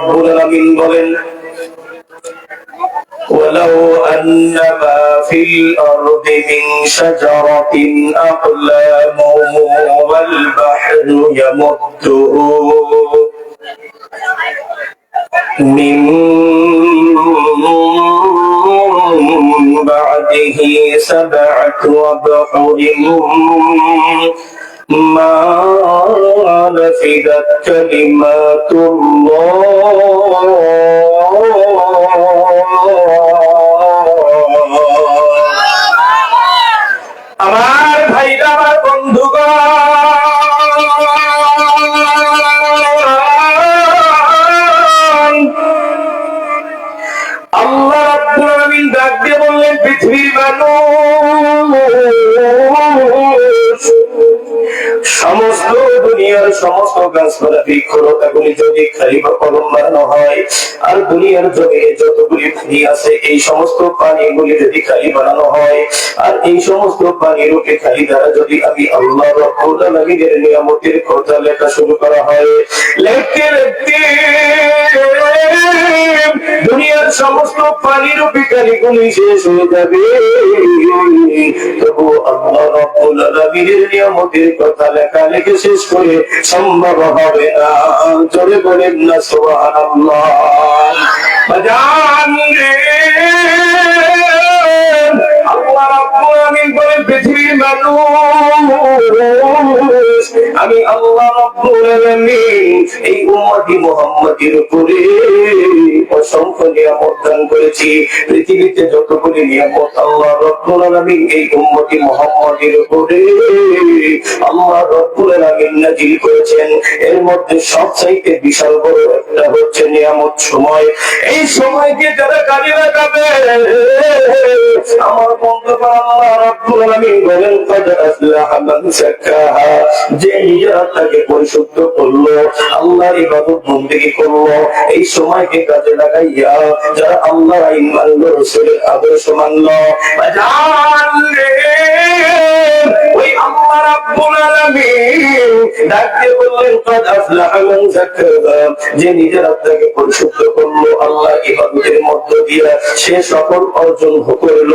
রব্বুল আলামিন বলেন ولو أن ما في الأرض من شجرة أقلام والبحر يمده من بعده سبعة أبحر ما نفدت كلمات الله আমার ভাইরা আমার বন্ধুগণ আল্লাহ রাব্বুল আলামিন ডাক দিয়ে বললেন পৃথিবীর মানুষ সমস্ত দুনিয়ার সমস্ত গাছপালা বৃক্ষলতাগুলি যদি খালিফা কলম বানানো হয়, আর দুনিয়ার জমিনে যতগুলি পানি আছে, এই সমস্ত পানিগুলি যদি খালি বানানো হয়, আর এই সমস্ত পানির রূপে খালি দ্বারা যদি আমি আল্লাহ রব্বুল আলামিনের নিয়ামতের কথা লেখা শুরু করা হয় লিখতে লিখতে সমস্ত পানির বিকারি গুলি শেষ হয়ে যাবে। তবু আল্লাহ নিয়ামতের কথা লেখা লেখে শেষ করে সম্ভব হবে না। জোরে বলেন না, সুবহানাল্লাহ। বাজান রে। আমি আল্লাহ রাব্বুল আলামিন এই উম্মতি মুহাম্মাদের উপরে অসংখ্য নিয়ামত দান করেছি। পৃথিবীতে যতগুলি নিয়ামত আল্লাহ রাব্বুল আলামিন এই উম্মতি মুহাম্মাদের উপরে আল্লাহ রাব্বুল আলামিন করেছেন। এর মধ্যে সবচাইতে বিশাল বড় একটা হচ্ছে নিয়ামত সময়। এই সময়কে যারা কাজে লাগাবে আমার বন্ধু আল্লাহ রাব্বুল আলামিন বলেন, কদ আসলাহা মান যে পরিশুদ্ধ করল, আল্লাহর ইবাদত বندگی করল, এই সময়কে কাজে লাগাইয়া যারা আল্লাহ আইন মানলো রাসূলের আদর্শ মানলো ওই যে সে অর্জন করল।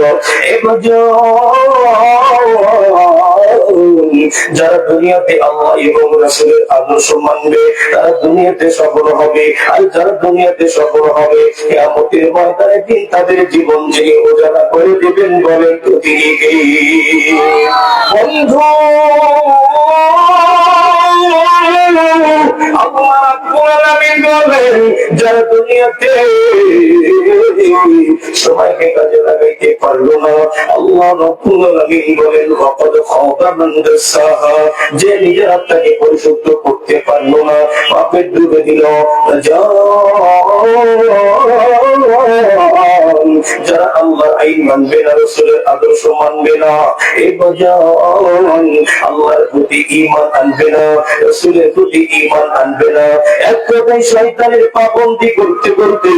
যারা দুনিয়াতে আল্লাহ এবং রাসূলের আদর্শ মানবে, তারা দুনিয়াতে সফল হবে। আর যারা দুনিয়াতে সফল হবে, কিয়ামতের দিন তাদের জীবন যিনি উজালা করে দেবেন বলেন তো তিনি বন্ধু আলামিন বলেন, যারা দুনিয়াতে কাজে লাগাইতে পারল না, আল্লাহ রাব্বুল আলামিন বলেন মান যে নিজের আত্মাকে পরিশুদ্ধ করতে পারল না, পাপের ডুবে দিল। যারা আইন মানবে না, রসুলের আদর্শ মানবে না। এই বাজান আল্লাহর প্রতি ঈমান আনবে না, রসুলের প্রতি ঈমান আনবে না। এক কথায় শয়তানের পাবন্দি করতে করতে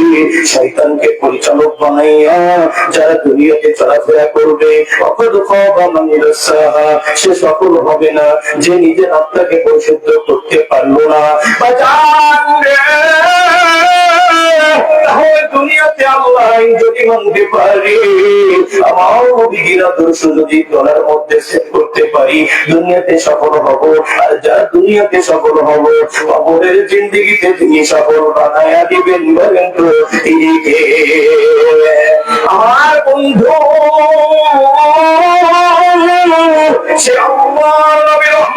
শয়তানকে পরিচালক বানাইয়া যারা দুনিয়াতে চলাফেরা করবে খাবা সে সফল হবে না। যে নিজের আত্মাকে পরিশুদ্ধ করতে পারল না। বাজান আমার জিন্দিগিতে তিনি সফল বানায়া দিবেন আমার বন্ধু সে